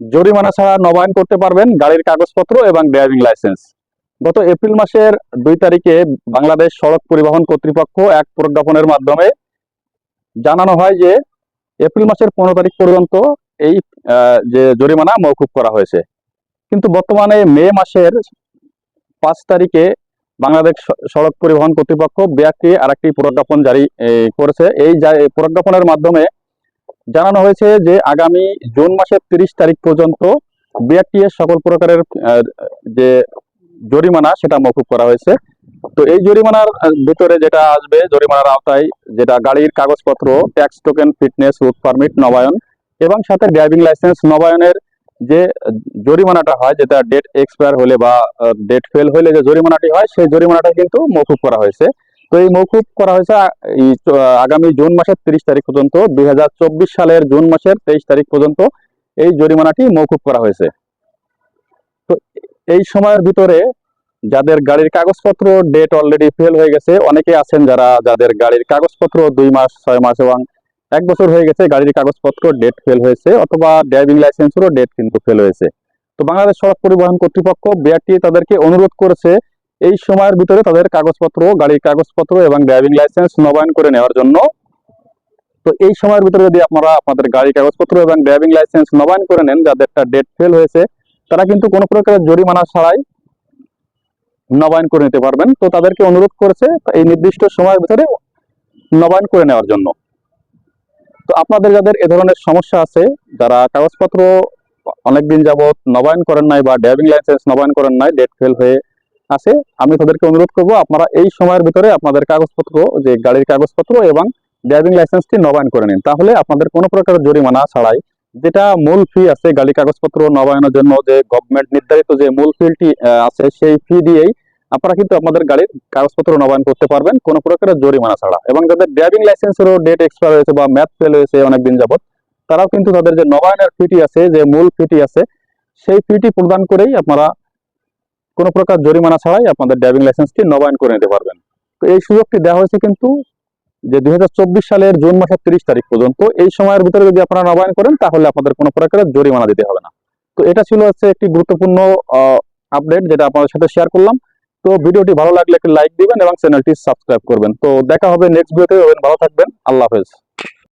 জরিমানা ছাড়া নবায়ন করতে পারবেন গাড়ির কাগজপত্র এবং ড্রাইভিং লাইসেন্স। গত এপ্রিল মাসের দুই তারিখে বাংলাদেশ সড়ক পরিবহন কর্তৃপক্ষ এক প্রজ্ঞাপনের মাধ্যমে জানানো হয় যে, এপ্রিল মাসের পনেরো তারিখ পর্যন্ত এই যে জরিমানা মৌকুব করা হয়েছে। কিন্তু বর্তমানে মে মাসের পাঁচ তারিখে বাংলাদেশ সড়ক পরিবহন কর্তৃপক্ষ ব্যাগটি আরেকটি প্রজ্ঞাপন জারি করেছে। এই প্রজ্ঞাপনের মাধ্যমে জানানো হয়েছে যে আগামী জুন মাসের তিরিশ তারিখ পর্যন্ত বিআরটিএস সকল প্রকারের যে জরিমানা সেটা মকুব করা হয়েছে। তো এই জরিমানার ভিতরে যেটা আসবে, জরিমানার আওতায় যেটা গাড়ির কাগজপত্র, tax token, fitness route permit, নবায়ন এবং সাথে ড্রাইভিং লাইসেন্স, নবায়নের যে জরিমানাটা হয়, যেটা ডেট এক্সপায়ার হলে বা ডেট ফেল হলে যে জরিমানাটি হয়, সেই জরিমানাটা কিন্তু মকুব করা হয়েছে। তো এই মকুব করা হয়েছে আগামী জুন মাসের তিরিশ তারিখ পর্যন্ত, দুই সালের জুন মাসের তেইশ তারিখ পর্যন্ত এই জরিমানাটি মকুব করা হয়েছে। তো এই সময়ের ভিতরে যাদের গাড়ির কাগজপত্র ডেট অলরেডি ফেল হয়ে গেছে, অনেকে আছেন যারা, যাদের গাড়ির কাগজপত্র দুই মাস, ছয় মাস এবং এক বছর হয়ে গেছে, গাড়ির কাগজপত্র ডেট ফেল হয়েছে অথবা ড্রাইভিং লাইসেন্সেরও ডেট কিন্তু ফেল হয়েছে। তো বাংলাদেশ সড়ক পরিবহন কর্তৃপক্ষ বিআরটি তাদেরকে অনুরোধ করেছে এই সময়ের ভিতরে তাদের কাগজপত্র, গাড়ির কাগজপত্র এবং ড্রাইভিং লাইসেন্স নবায়ন করে নেওয়ার জন্য। তো এই সময়ের ভিতরে যদি আপনারা আপনাদের গাড়ির কাগজপত্র এবং ড্রাইভিং লাইসেন্স নবায়ন করে নেন যাদেরটা ডেট ফেল হয়েছে, তারা কিন্তু কোনো প্রকারের জরিমানা ছাড়াই নবায়ন করে নিতে পারবেন। তো তাদেরকে অনুরোধ করেছে এই নির্দিষ্ট সময়ের ভিতরে নবায়ন করে নেওয়ার জন্য। তো আপনাদের যাদের এ ধরনের সমস্যা আছে, যারা কাগজপত্র অনেকদিন যাবত নবায়ন করেন নাই বা ড্রাইভিং লাইসেন্স নবায়ন করেন নাই ডেট ফেল হয়ে আছে, আমি তাদেরকে অনুরোধ করব, আপনারা এই সময়ের ভিতরে আপনাদের কাগজপত্র, যে গাড়ির কাগজপত্র এবং ড্রাইভিং লাইসেন্সটি নবায়ন করে নিন। তাহলে আপনাদের কোনো প্রকার জরিমানা ছাড়াই যেটা মূল ফি আছে গাড়ি কাগজপত্র নবায়নের জন্য, যে গভর্নমেন্ট নির্ধারিত যে মূল ফিটি আছে সেই ফি দিয়েই আপনারা কিন্তু আপনাদের গাড়ির কাগজপত্র নবায়ন করতে পারবেন, কোনো প্রকারের জরিমানা ছাড়া। এবং যাদের ড্রাইভিং লাইসেন্সেরও ডেট এক্সপায়ার হয়েছে বা ম্যাথ ফেল হয়েছে অনেকদিন যাবত তারাও কিন্তু তাদের যে নবায়নের ফিটি আছে, যে মূল ফিটি আছে, সেই ফিটি প্রদান করেই আপনারা কোনো প্রকার জরিমানা ছাড়াই আপনাদের ড্রাইভিং লাইসেন্সটি নবায়ন করে নিতে পারবেন। তো এই সুযোগটি দেওয়া হয়েছে কিন্তু যে দুই হাজার চব্বিশ সালের জুন মাসের তিরিশ তারিখ পর্যন্ত, এই সময়ের ভিতরে যদি আপনারা নবায়ন করেন, তাহলে আপনাদের কোনো প্রকারের জরিমানা দিতে হবে না। তো এটা ছিল হচ্ছে একটি গুরুত্বপূর্ণ আপডেট যেটা আপনাদের সাথে শেয়ার করলাম। তো ভিডিওটি ভালো লাগলে একটি লাইক দিবেন এবং চ্যানেলটি সাবস্ক্রাইব করবেন। তো দেখা হবে নেক্সট ভিডিওতে ভালো থাকবেন। আল্লাহ হাফেজ।